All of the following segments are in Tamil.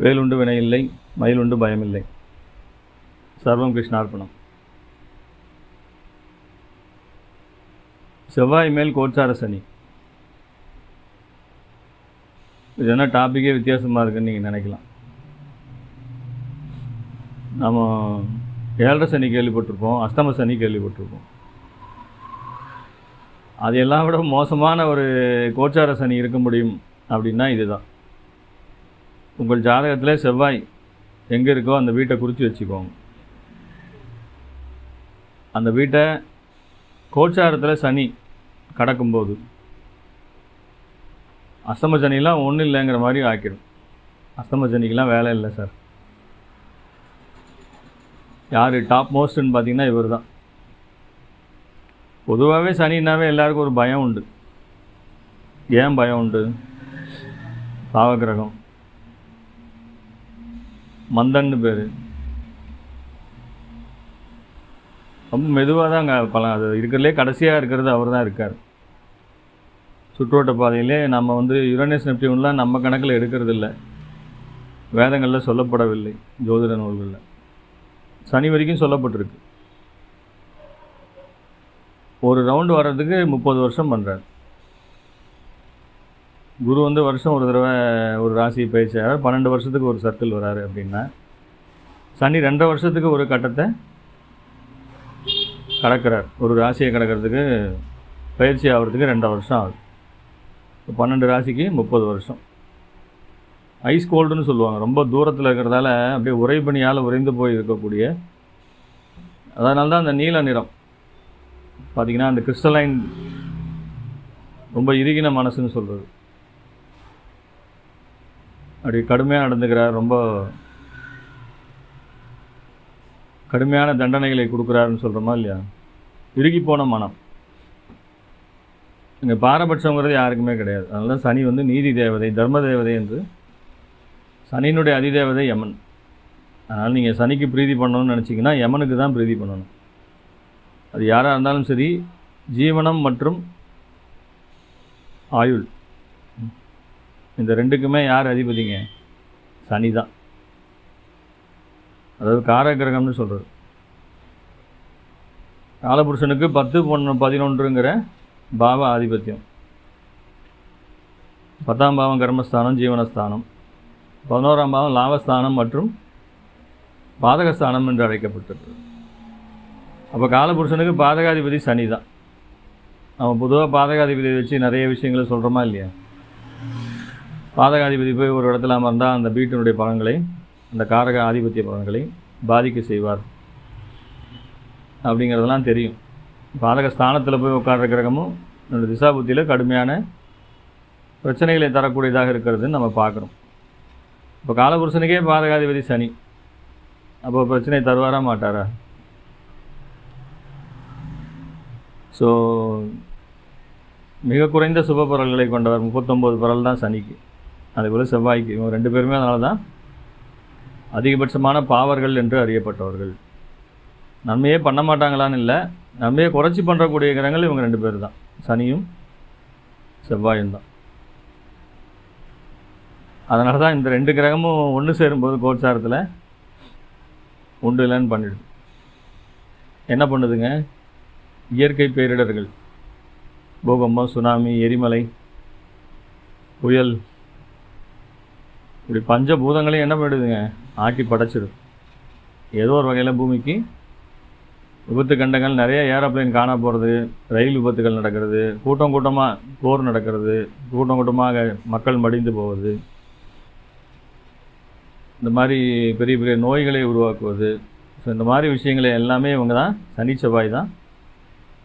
வேலுண்டு வினை இல்லை மயிலுண்டு பயமில்லை. சர்வம் கிருஷ்ணார்ப்பணம் செவ்வாய் மேல் கோச்சார சனி. இது என்ன டாப்பிக்கே வித்தியாசமாக இருக்குன்னு நீங்கள் நினைக்கலாம். நம்ம ஏழரை சனி கேள்விப்பட்டிருப்போம் அஷ்டம சனி கேள்விப்பட்டிருப்போம். அது எல்லாம் விட மோசமான ஒரு கோச்சார சனி இருக்க முடியும் அப்படின்னா இதுதான். உங்கள் ஜாதகத்தில் செவ்வாய் எங்கே இருக்கோ அந்த வீட்டை குறித்து வச்சுக்கோங்க. அந்த வீட்டை கோச்சாரத்தில் சனி கடக்கும்போது அஸ்தம சனிலாம் ஒன்றும் இல்லைங்கிற மாதிரி ஆக்கிடும் அஸ்தம சனிக்கெலாம் வேலை இல்லை சார். யார் டாப் மோஸ்ட்னு பார்த்தீங்கன்னா இவர் தான் பொதுவாகவே சனின்னாவே எல்லாருக்கும் ஒரு பயம் உண்டு. ஏன் பயம் உண்டு? பாவகிரகம் மந்தன்னு பேர். ரொம்ப மெதுவாக தான் அங்கே பல அது இருக்கிறதுலே கடைசியாக இருக்கிறது அவர் தான் இருக்கார். சுற்றுவட்ட பாதையிலே நம்ம வந்து யுரேனஸ் நெப்டியூன்லாம் நம்ம கணக்கில் எடுக்கிறது இல்லை வேதங்களில் சொல்லப்படவில்லை ஜோதிட நூல்களில். சனி வரைக்கும் சொல்லப்பட்டிருக்கு. ஒரு ரவுண்டு வர்றதுக்கு முப்பது வருஷம் பண்ணுறாரு குரு வந்து வருஷம் ஒரு தடவை ஒரு ராசி பயிற்சி அதாவது பன்னெண்டு வருஷத்துக்கு ஒரு சர்க்கிள் வராரு அப்படின்னா சனி ரெண்டரை வருஷத்துக்கு ஒரு கட்டத்தை கடக்கிறார். ஒரு ராசியை கடக்கிறதுக்கு பயிற்சி ஆகிறதுக்கு ரெண்டரை வருஷம் ஆகுது. இப்போ பன்னெண்டு ராசிக்கு முப்பது வருஷம். ஐஸ் கோல்டுன்னு சொல்லுவாங்க. ரொம்ப தூரத்தில் இருக்கிறதால அப்படியே உறைபனியால் உறைந்து போய் இருக்கக்கூடிய அதனால தான் அந்த நீல நிறம். பார்த்திங்கன்னா அந்த கிறிஸ்டலைன் ரொம்ப இறுகின மனசுன்னு சொல்கிறது அப்படி கடுமையாக நடந்துக்கிறார் ரொம்ப கடுமையான தண்டனைகளை கொடுக்குறாருன்னு சொல்கிறோமா இல்லையா? இறுகி போன மனம். இங்கே பாரபட்சங்கிறது யாருக்குமே கிடையாது. அதனால சனி வந்து நீதி தேவதை தர்ம தேவதை என்று சனியினுடைய அதிதேவதை யமன். அதனால் நீங்கள் சனிக்கு பிரீதி பண்ணணும்னு நினச்சிங்கன்னா யமனுக்கு தான் பிரீதி பண்ணணும். அது யாராக இருந்தாலும் சரி ஜீவனம் மற்றும் ஆயுள். இந்த ரெண்டுக்குமே யார் அதிபதிங்க? சனி தான் அதாவது காரகிரகம்னு சொல்கிறது காலபுருஷனுக்கு பத்து பொண்ணு பதினொன்றுங்கிற பாவ ஆதிபத்தியம். பத்தாம் பாவம் கர்மஸ்தானம் ஜீவனஸ்தானம். பதினோராம் பாவம் லாபஸ்தானம் மற்றும் பாதகஸ்தானம் என்று அழைக்கப்பட்டிருக்கு அப்போ காலபுருஷனுக்கு பாதகாதிபதி சனி தான் அவன் பொதுவாக பாதகாதிபதியை வச்சு நிறைய விஷயங்களை சொல்கிறோமா இல்லையா? பாதகாதிபதி போய் ஒரு இடத்துல அமர்ந்தால் அந்த வீட்டினுடைய பலன்களை அந்த காரக ஆதிபத்திய பலன்களை பாதிக்க செய்வார். அப்படிங்கிறதெல்லாம் தெரியும். பாதக ஸ்தானத்தில் போய் உட்கார்ற கிரகமும் என்னோடய திசாபுத்தியில் கடுமையான பிரச்சனைகளை தரக்கூடியதாக இருக்கிறதுன்னு நம்ம பார்க்குறோம். இப்போ காலபுருஷனுக்கே பாதகாதிபதி சனி. அப்போ பிரச்சனை தருவாரா மாட்டாரா? ஸோ மிக குறைந்த சுப பொருள்களை கொண்டவர் முப்பத்தொம்போது பொருள் தான் சனிக்கு. அதேபோல் செவ்வாய்க்கு இவங்க ரெண்டு பேருமே அதனால தான் அதிகபட்சமான பாவர்கள் என்று அறியப்பட்டவர்கள். நன்மையே பண்ண மாட்டாங்களான்னு இல்லை. நன்மையை குறைச்சி பண்ணுறக்கூடிய கிரகங்கள் இவங்க ரெண்டு பேர் தான் சனியும் செவ்வாயும் தான். அதனால தான் இந்த ரெண்டு கிரகமும் ஒன்று சேரும்போது கோச்சாரத்தில் உண்டு இல்லைன்னு பண்ணிடுது. என்ன பண்ணுதுங்க? இயற்கை பேரிடர்கள். பூகம்பம் சுனாமி எரிமலை புயல் இப்படி பஞ்சபூதங்களையும் என்ன பண்ணிடுதுங்க? ஆட்டி படைச்சிடும். ஏதோ ஒரு வகையில் பூமிக்கு. விபத்து கண்டங்கள் நிறைய ஏரோப்ளைன் காண போகிறது ரயில் விபத்துகள் நடக்கிறது கூட்டம் கூட்டமாக போர் நடக்கிறது கூட்டம் கூட்டமாக மக்கள் மடிந்து போவது. இந்த மாதிரி பெரிய பெரிய நோய்களை உருவாக்குவது. ஸோ இந்த மாதிரி விஷயங்களை எல்லாமே இவங்க தான் சனி செவ்வாய் தான்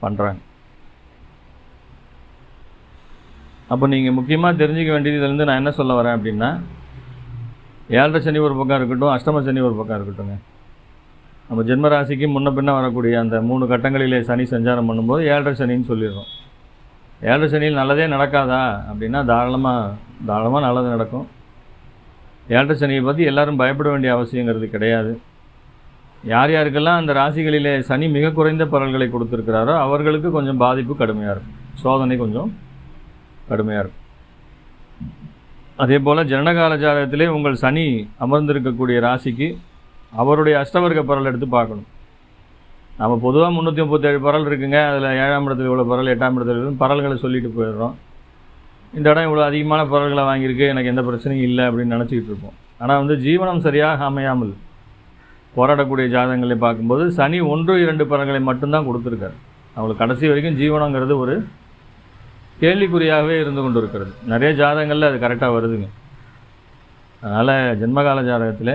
பண்ணுறாங்க அப்போ நீங்கள் முக்கியமாக தெரிஞ்சுக்க வேண்டியது இதுலேருந்து நான் என்ன சொல்ல வரேன் அப்படின்னா ஏழரை சனி ஒரு பக்கம் இருக்கட்டும் அஷ்டம சனி ஒரு பக்கம் இருக்கட்டும்ங்க. நம்ம ஜென்ம ராசிக்கு முன்ன பின்ன வரக்கூடிய அந்த மூணு கட்டங்களிலே சனி சஞ்சாரம் பண்ணும்போது ஏழரை சனின்னு சொல்லிடுறோம். ஏழரை சனியில் நல்லதே நடக்காதா? அப்படின்னா தாராளமாக தாராளமாக நல்லது நடக்கும். ஏழரை சனியை பற்றி எல்லாரும் பயப்பட வேண்டிய அவசியங்கிறது கிடையாது. யார் யாருக்கெல்லாம் அந்த ராசிகளிலே சனி மிக குறைந்த பரல்களை கொடுத்துருக்கிறாரோ அவர்களுக்கு கொஞ்சம் பாதிப்பு கடுமையாக இருக்கும். சோதனை கொஞ்சம் கடுமையாக இருக்கும். அதே போல் ஜனனகால ஜாதகத்திலே உங்கள் சனி அமர்ந்திருக்கக்கூடிய ராசிக்கு அவருடைய அஷ்டவர்க்க பரல் எடுத்து பார்க்கணும். நம்ம பொதுவாக முந்நூற்றி முப்பத்தேழு பரல் இருக்குங்க. அதில் ஏழாம் இடத்துல இவ்வளோ பரல் எட்டாம் இடத்துல இவ்வளோ பரல்களை சொல்லிட்டு போயிடுறோம். இந்த இடம் இவ்வளோ அதிகமான பரல்களை வாங்கியிருக்கு. எனக்கு எந்த பிரச்சனையும் இல்லை அப்படின்னு நினச்சிக்கிட்டு இருப்போம். ஆனால் வந்து ஜீவனம் சரியாக அமையாமல் போராடக்கூடிய ஜாதகங்களை பார்க்கும்போது சனி ஒன்று இரண்டு பரல்களை மட்டும்தான் கொடுத்துருக்காரு. அவங்களுக்கு கடைசி வரைக்கும் ஜீவனங்கிறது ஒரு கேள்விக்குறியாகவே இருந்து கொண்டு இருக்கிறது நிறைய ஜாதகங்களில் அது கரெக்டாக வருதுங்க. அதனால் ஜென்மகால ஜாதகத்தில்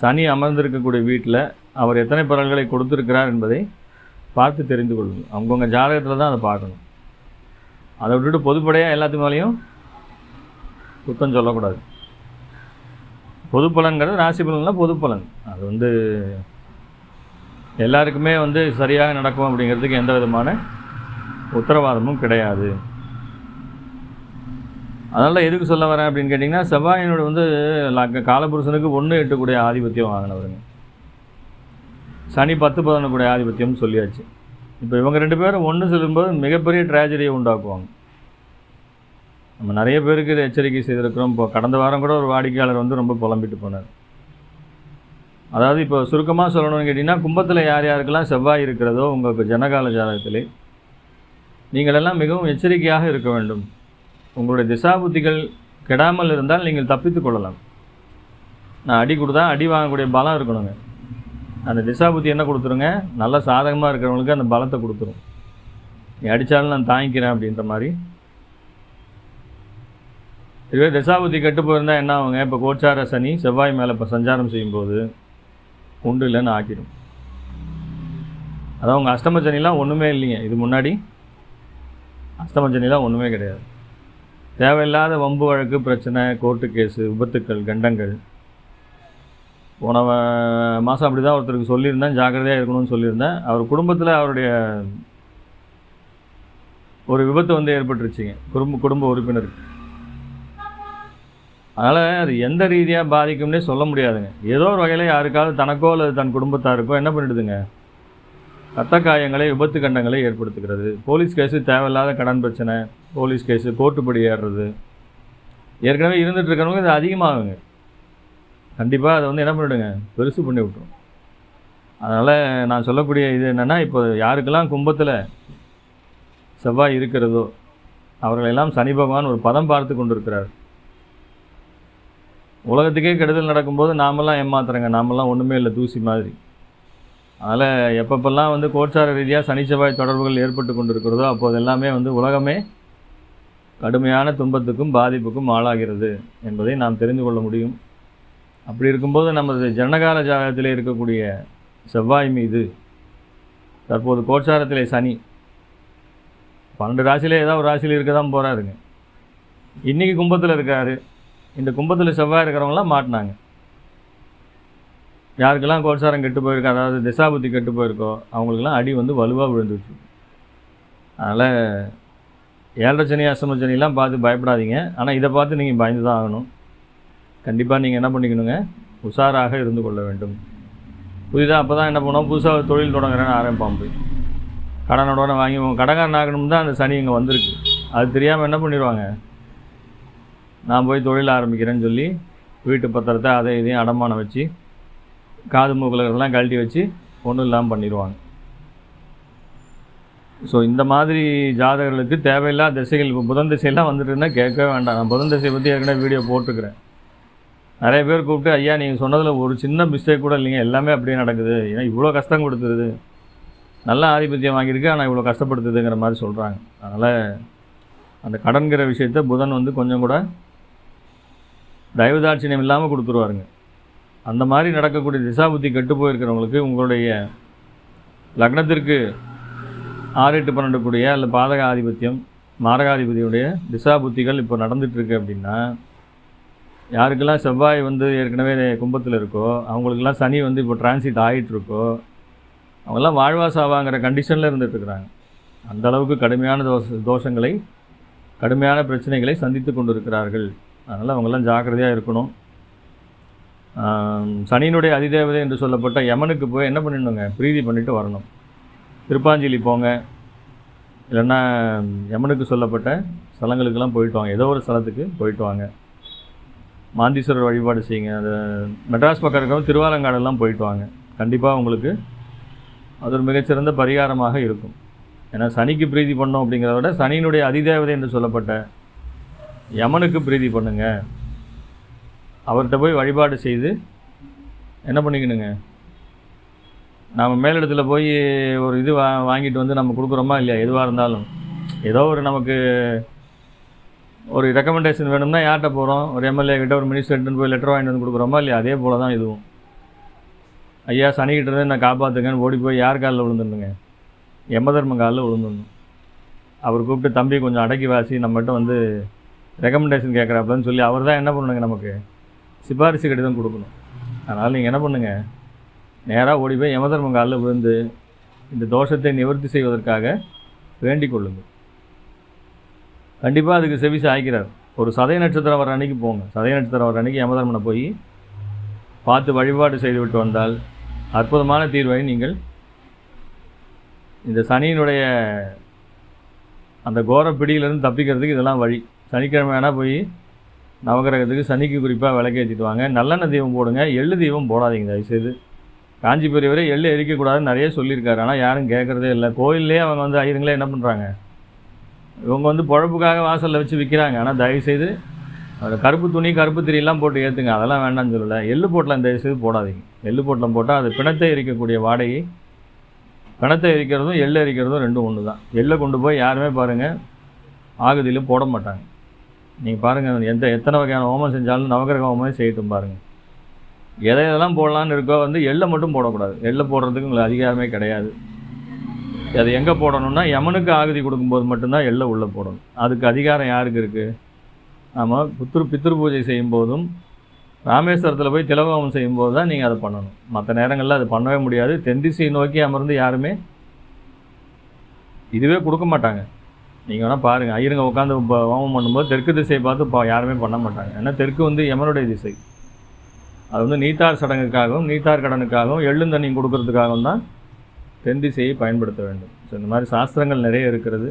சனி அமர்ந்திருக்கக்கூடிய வீட்டில் அவர் எத்தனை பலன்களை கொடுத்துருக்கிறார் என்பதை பார்த்து தெரிந்து கொள்ளுங்கள். அவங்கவுங்க ஜாதகத்தில் தான் அதை பார்க்கணும். அதை விட்டுட்டு பொதுப்படையாக எல்லாத்து மேலேயும் குத்தம் சொல்லக்கூடாது. பொது பலன்கிறது ராசி பலன்லாம் பொது பலன். அது வந்து எல்லாருக்குமே வந்து சரியாக நடக்கும் அப்படிங்கிறதுக்கு எந்த விதமான உத்தரவாதமும் கிடையாது. அதனால் எதுக்கு சொல்ல வரேன் அப்படின்னு கேட்டிங்கன்னா செவ்வாயினோட வந்து காலபுருஷனுக்கு ஒன்று எட்டுக்கூடிய ஆதிபத்தியம் வாங்கினவருங்க. சனி பத்து பதினொன்று ஆதிபத்தியம்னு சொல்லியாச்சு. இப்போ இவங்க ரெண்டு பேரும் ஒன்று சொல்லும்போது மிகப்பெரிய ட்ராஜடியை உண்டாக்குவாங்க. நம்ம நிறைய பேருக்கு இதை எச்சரிக்கை செய்திருக்கிறோம். இப்போ கடந்த வாரம் கூட ஒரு வாடிக்கையாளர் வந்து ரொம்ப புலம்பிட்டு போனார். அதாவது இப்போ சுருக்கமாக சொல்லணும்னு கேட்டிங்கன்னா கும்பத்தில் யார் யாருக்கெல்லாம் செவ்வாய் இருக்கிறதோ உங்களுக்கு ஜனகால ஜாதகத்திலே நீங்களெல்லாம் மிகவும் எச்சரிக்கையாக இருக்க வேண்டும். உங்களுடைய திசாபுத்திகள் கெடாமல் இருந்தால் நீங்கள் தப்பித்து கொள்ளலாம். நான் அடி கொடுத்தா அடி வாங்கக்கூடிய பலம் இருக்கணுங்க. அந்த திசாபுத்தி என்ன கொடுத்துருங்க? நல்ல சாதகமாக இருக்கிறவங்களுக்கு அந்த பலத்தை கொடுத்துரும். நீ அடித்தாலும் நான் தாங்கிக்கிறேன் அப்படின்ற மாதிரி. இதுவே திசாபுத்தி கெட்டு போயிருந்தால் என்ன ஆகுங்க? இப்போ கோச்சார சனி செவ்வாய் மேலே இப்போ சஞ்சாரம் செய்யும்போது உண்டு இல்லைன்னு ஆக்கிடும் அதான் உங்கள் அஷ்டம சனிலாம் ஒன்றுமே இல்லைங்க. இது முன்னாடி அஷ்டம ஒன்றுமே கிடையாது. தேவையில்லாத வம்பு வழக்கு பிரச்சனை கோர்ட்டு கேஸு விபத்துக்கள் கண்டங்கள். போன மாதம் அப்படி தான் ஒருத்தருக்கு சொல்லியிருந்தேன் ஜாக்கிரதையாக இருக்கணும்னு சொல்லியிருந்தேன். அவர் குடும்பத்தில் அவருடைய ஒரு விபத்து வந்து ஏற்பட்டுருச்சுங்க குடும்ப குடும்ப உறுப்பினருக்கு. அதனால் அது எந்த ரீதியாக பாதிக்கும்னே சொல்ல முடியாதுங்க. ஏதோ ஒரு வகையில் யாருக்காவது தனக்கோ அல்லது தன் குடும்பத்தாருக்கோ என்ன பண்ணிடுதுங்க? ரத்த காயங்களை விபத்து கண்டங்களை ஏற்படுத்துகிறது. போலீஸ் கேஸு தேவையில்லாத கடன் பிரச்சனை போலீஸ் கேஸு கோர்ட்டுப்படி ஏறுறது. ஏற்கனவே இருந்துகிட்டு இருக்கிறவங்க இது அதிகமாகுங்க. கண்டிப்பாக அதை வந்து என்ன பண்ணிவிடுங்க பெருசு பண்ணி விட்ரும் அதனால் நான் சொல்லக்கூடிய இது என்னென்னா இப்போ யாருக்கெல்லாம் கும்பத்தில் செவ்வாய் இருக்கிறதோ அவர்களெல்லாம் சனி பகவான் ஒரு பதம் பார்த்து கொண்டிருக்கிறார். உலகத்துக்கே கெடுதல் நடக்கும்போது நாமெல்லாம் ஏமாத்துறேங்க. நாமெல்லாம் ஒன்றுமே இல்லை தூசி மாதிரி. அதனால் எப்பப்பெல்லாம் வந்து கோச்சார ரீதியாக சனி செவ்வாய் தொடர்புகள் ஏற்பட்டு கொண்டிருக்கிறதோ அப்போது எல்லாமே வந்து உலகமே கடுமையான துன்பத்துக்கும் பாதிப்புக்கும் ஆளாகிறது என்பதை நாம் தெரிந்து கொள்ள முடியும். அப்படி இருக்கும்போது நமது ஜனகால ஜாதகத்தில் இருக்கக்கூடிய செவ்வாய் மீது தற்போது கோட்சாரத்தில் சனி பன்னெண்டு ராசியிலே ஏதாவது ஒரு ராசியில் இருக்க தான் போகிறாருங்க இன்றைக்கி கும்பத்தில் இருக்கார். இந்த கும்பத்தில் செவ்வாய் இருக்கிறவங்களாம் மாட்டினாங்க. யாருக்கெல்லாம் கோட்சாரம் கெட்டு போயிருக்கோ அதாவது திசாபுத்தி கெட்டு போயிருக்கோ அவங்களுக்கெல்லாம் அடி வந்து வலுவாக விழுந்துருச்சு. அதனால் ஏழரச்சனி சனி பார்த்து பயப்படாதீங்க. ஆனால் இதை பார்த்து நீங்கள் பயந்து தான் ஆகணும். கண்டிப்பாக நீங்கள் என்ன பண்ணிக்கணுங்க? உஷாராக இருந்து கொள்ள வேண்டும். புதிதாக அப்போ தான் என்ன பண்ணுவோம்? புதுசாக தொழில் தொடங்குறேன்னு ஆரம்பிப்பான் போய். கடனோட வாங்கி உங்க ஆகணும் தான் அந்த சனி இங்கே வந்திருக்கு. அது தெரியாமல் என்ன பண்ணிடுவாங்க? நான் போய் தொழில் ஆரம்பிக்கிறேன்னு சொல்லி வீட்டு பத்திரத்தை அதை இதையும் அடமானம் வச்சு காது மூக்கில் கழட்டி வச்சு ஒன்றும் இல்லாமல் பண்ணிடுவாங்க. ஸோ இந்த மாதிரி ஜாதகர்களுக்கு தேவையில்லாத திசைகள் இப்போ புதன் திசையெல்லாம் வந்துட்டு கேட்கவே வேண்டாம். நான் புதன் திசையை பற்றி ஏற்கனவே வீடியோ போட்டுக்கிறேன் நிறைய பேர் கூப்பிட்டு ஐயா நீங்கள் சொன்னதில் ஒரு சின்ன மிஸ்டேக் கூட இல்லைங்க. எல்லாமே அப்படியே நடக்குது. ஏன்னா இவ்வளோ கஷ்டம் கொடுத்துருது நல்ல ஆதிபத்தியம் வாங்கியிருக்கு. ஆனால் இவ்வளோ கஷ்டப்படுத்துதுங்கிற மாதிரி சொல்கிறாங்க அதனால் அந்த கடன்கிற விஷயத்த புதன் வந்து கொஞ்சம் கூட தயவுதாட்சியம் இல்லாமல் கொடுத்துருவாருங்க. அந்த மாதிரி நடக்கக்கூடிய திசாபுத்தி கெட்டு போயிருக்கிறவங்களுக்கு உங்களுடைய லக்னத்திற்கு ஆறு எட்டு பன்னெண்டு கூடிய அல்ல பாதக ஆதிபத்தியம் மாரகாதிபதியுடைய திசாபுத்திகள் இப்போ நடந்துகிட்ருக்கு அப்படின்னா யாருக்கெல்லாம் செவ்வாய் வந்து ஏற்கனவே கும்பத்தில் இருக்கோ அவங்களுக்கெல்லாம் சனி வந்து இப்போ டிரான்சிட் ஆகிட்டு இருக்கோ அவங்கெல்லாம் வாழ்வாசாவாங்கிற கண்டிஷனில் இருந்துகிட்ருக்குறாங்க அந்த அளவுக்கு கடுமையான தோஷ தோஷங்களை கடுமையான பிரச்சனைகளை சந்தித்து கொண்டு இருக்கிறார்கள் அதனால் அவங்கெல்லாம் ஜாக்கிரதையாக இருக்கணும். சனியினுடைய அதிதேவதை என்று சொல்லப்பட்ட யமனுக்கு போய் என்ன பண்ணிடணுங்க? பிரீதி பண்ணிவிட்டு வரணும். திருப்பாஞ்சலி போங்க. இல்லைன்னா யமனுக்கு சொல்லப்பட்ட ஸ்தலங்களுக்கெல்லாம் போயிட்டு வாங்க. ஏதோ ஒரு ஸ்தலத்துக்கு போயிட்டு வாங்க. மாந்தீஸ்வரர் வழிபாடு செய்யுங்க. அந்த மெட்ராஸ் பக்கம் இருக்கிறவங்க திருவாலங்காடெல்லாம் போயிட்டு வாங்க. கண்டிப்பாக உங்களுக்கு அது ஒரு மிகச்சிறந்த பரிகாரமாக இருக்கும். ஏன்னா சனிக்கு பிரீதி பண்ணோம் அப்படிங்கிறத விட சனியினுடைய அதிதேவதை என்று சொல்லப்பட்ட யமனுக்கு பிரீதி பண்ணுங்கள் அவர்கிட்ட போய் வழிபாடு செய்து என்ன பண்ணிக்கணுங்க? நாம் மேலிடத்தில் போய் ஒரு இது வா வாங்கிட்டு வந்து நம்ம கொடுக்குறோமா இல்லையா? எதுவாக இருந்தாலும். ஏதோ ஒரு நமக்கு ஒரு ரெக்கமெண்டேஷன் வேணும்னா யார்கிட்ட போகிறோம் ஒரு எம்எல்ஏ கிட்ட ஒரு மினிஸ்டர்கிட்ட போய் லெட்டர் வாங்கிட்டு வந்து கொடுக்குறோமா இல்லையா? அதே போல தான் இதுவும். ஐயா சனிக்கிட்ட இருந்து நான் காப்பாற்றுங்கன்னு ஓடி போய் யார் காலில் விழுந்துருந்துங்க யமதர்ம காலில் விழுந்துடணும். அவர் கூப்பிட்டு தம்பி கொஞ்சம் அடக்கி வாசி நம்மகிட்ட வந்து ரெக்கமெண்டேஷன் கேட்குறாப்புலன்னு சொல்லி அவர் தான் என்ன பண்ணுங்க நமக்கு? சிபாரிசு கடிதம் கொடுக்கணும். அதனால் நீங்கள் என்ன பண்ணுங்கள் நேராக ஓடி போய் யமதர்ம காலில் விழுந்து இந்த தோஷத்தை நிவர்த்தி செய்வதற்காக வேண்டிக் கொள்ளுங்கள். கண்டிப்பாக அதுக்கு செவி சாய்க்கிறார் ஒரு சதய நட்சத்திரம் வர அன்னைக்கு போங்க. சதய நட்சத்திரம் வர அன்னைக்கு யமதர்மனை போய் பார்த்து வழிபாடு செய்துவிட்டு வந்தால் அற்புதமான தீர்வை நீங்கள் இந்த சனியினுடைய அந்த கோர பிடியிலிருந்து தப்பிக்கிறதுக்கு இதெல்லாம் வழி. சனிக்கிழமை வேணால் போய் நவகிரகத்துக்கு சனிக்கு குறிப்பாக விளக்கேற்றிட்டு வாங்க. நல்லெண்ணெய் தீபம் போடுங்க. எள்ளு தீபம் போடாதீங்க தயவுசெய்து. காஞ்சி பெரியவரே எள்ளு எரிக்கக்கூடாதுன்னு நிறைய சொல்லியிருக்காரு. ஆனால் யாரும் கேட்குறதே இல்லை. கோயில்லே அவங்க வந்து ஐயருங்களே என்ன பண்ணுறாங்க இவங்க வந்து பொழப்புக்காக வாசலில் வச்சு விற்கிறாங்க ஆனால் தயவுசெய்து அதில் கருப்பு துணி கருப்பு திரியெல்லாம் போட்டு ஏற்றுங்க அதெல்லாம் வேண்டாம்னு சொல்லலை. எள்ளு போட்டலாம் தயவுசெய்து போடாதீங்க. எள்ளு போட்டலாம் போட்டால் அது பிணத்தை எரிக்கக்கூடிய வாடகை. பிணத்தை எரிக்கிறதும் எள்ளு எரிக்கிறதும் ரெண்டும் ஒன்று தான் எள்ளை கொண்டு போய் யாருமே பாருங்கள் ஆகுதியிலும் போட மாட்டாங்க. நீங்கள் பாருங்கள் எந்த எத்தனை வகையான ஹோமம் செஞ்சாலும் நவகிரக ஹோமமே செய்யட்டும் பாருங்கள் எதை எதெல்லாம் போடலான்னு இருக்கோ வந்து எள்ளை மட்டும் போடக்கூடாது. எள்ளை போடுறதுக்கு உங்களுக்கு அதிகாரமே கிடையாது. அது எங்கே போடணும்னா யமனுக்கு ஆகுதி கொடுக்கும்போது மட்டும்தான் எள்ளை உள்ளே போடணும். அதுக்கு அதிகாரம் யாருக்கு இருக்குது நம்ம புத்திரு பித்ரு பூஜை செய்யும்போதும் ராமேஸ்வரத்தில் போய் திலகோமம் செய்யும்போது தான் நீங்கள் அதை பண்ணணும். மற்ற நேரங்களில் அது பண்ணவே முடியாது. தென்திசை நோக்கி அமர்ந்து யாருமே இதுவே கொடுக்க மாட்டாங்க. நீங்கள் வேணால் பாருங்கள் ஐயருங்க உட்காந்து இப்போ ஹோமம் பண்ணும்போது தெற்கு திசையை பார்த்து பா யாருமே பண்ண மாட்டாங்க. ஏன்னா தெற்கு வந்து எமனுடைய திசை. அது வந்து நீத்தார் சடங்குக்காகவும் நீத்தார் கடனுக்காகவும் எள்ளுந்தண்ணியும் கொடுக்கறதுக்காகவும் தான் தென் திசையை பயன்படுத்த வேண்டும். ஸோ இந்த மாதிரி சாஸ்திரங்கள் நிறைய இருக்கிறது.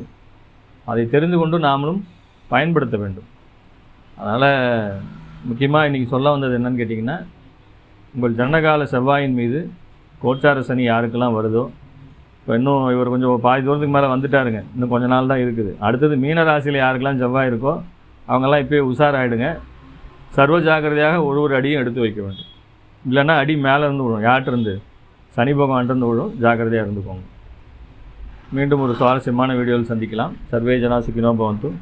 அதை தெரிந்து கொண்டு நாமளும் பயன்படுத்த வேண்டும். அதனால் முக்கியமாக இன்றைக்கி சொல்ல வந்தது என்னன்னு கேட்டிங்கன்னா உங்கள் ஜனகால செவ்வாயின் மீது கோச்சார சனி யாருக்கெல்லாம் வருதோ இப்போ இன்னும் இவர் கொஞ்சம் பாதி தூரத்துக்கு மேலே வந்துட்டாருங்க. இன்னும் கொஞ்ச நாள் தான் இருக்குது. அடுத்தது மீன ராசியில் யாருக்கெல்லாம் செவ்வாய் இருக்கோ அவங்கெல்லாம் இப்போயே உஷாராயிடுங்க. சர்வ ஜாக்கிரதையாக ஒரு ஒரு அடியும் எடுத்து வைக்க வேண்டும். இல்லைன்னா அடி மேலே இருந்து விழும். யார்கிட்டருந்து சனி பகவான்கிட்டருந்து விழும். ஜாக்கிரதையாக இருந்துக்கோங்க. மீண்டும் ஒரு சுவாரஸ்யமான வீடியோவில் சந்திக்கலாம். சர்வே ஜனா பவந்தும்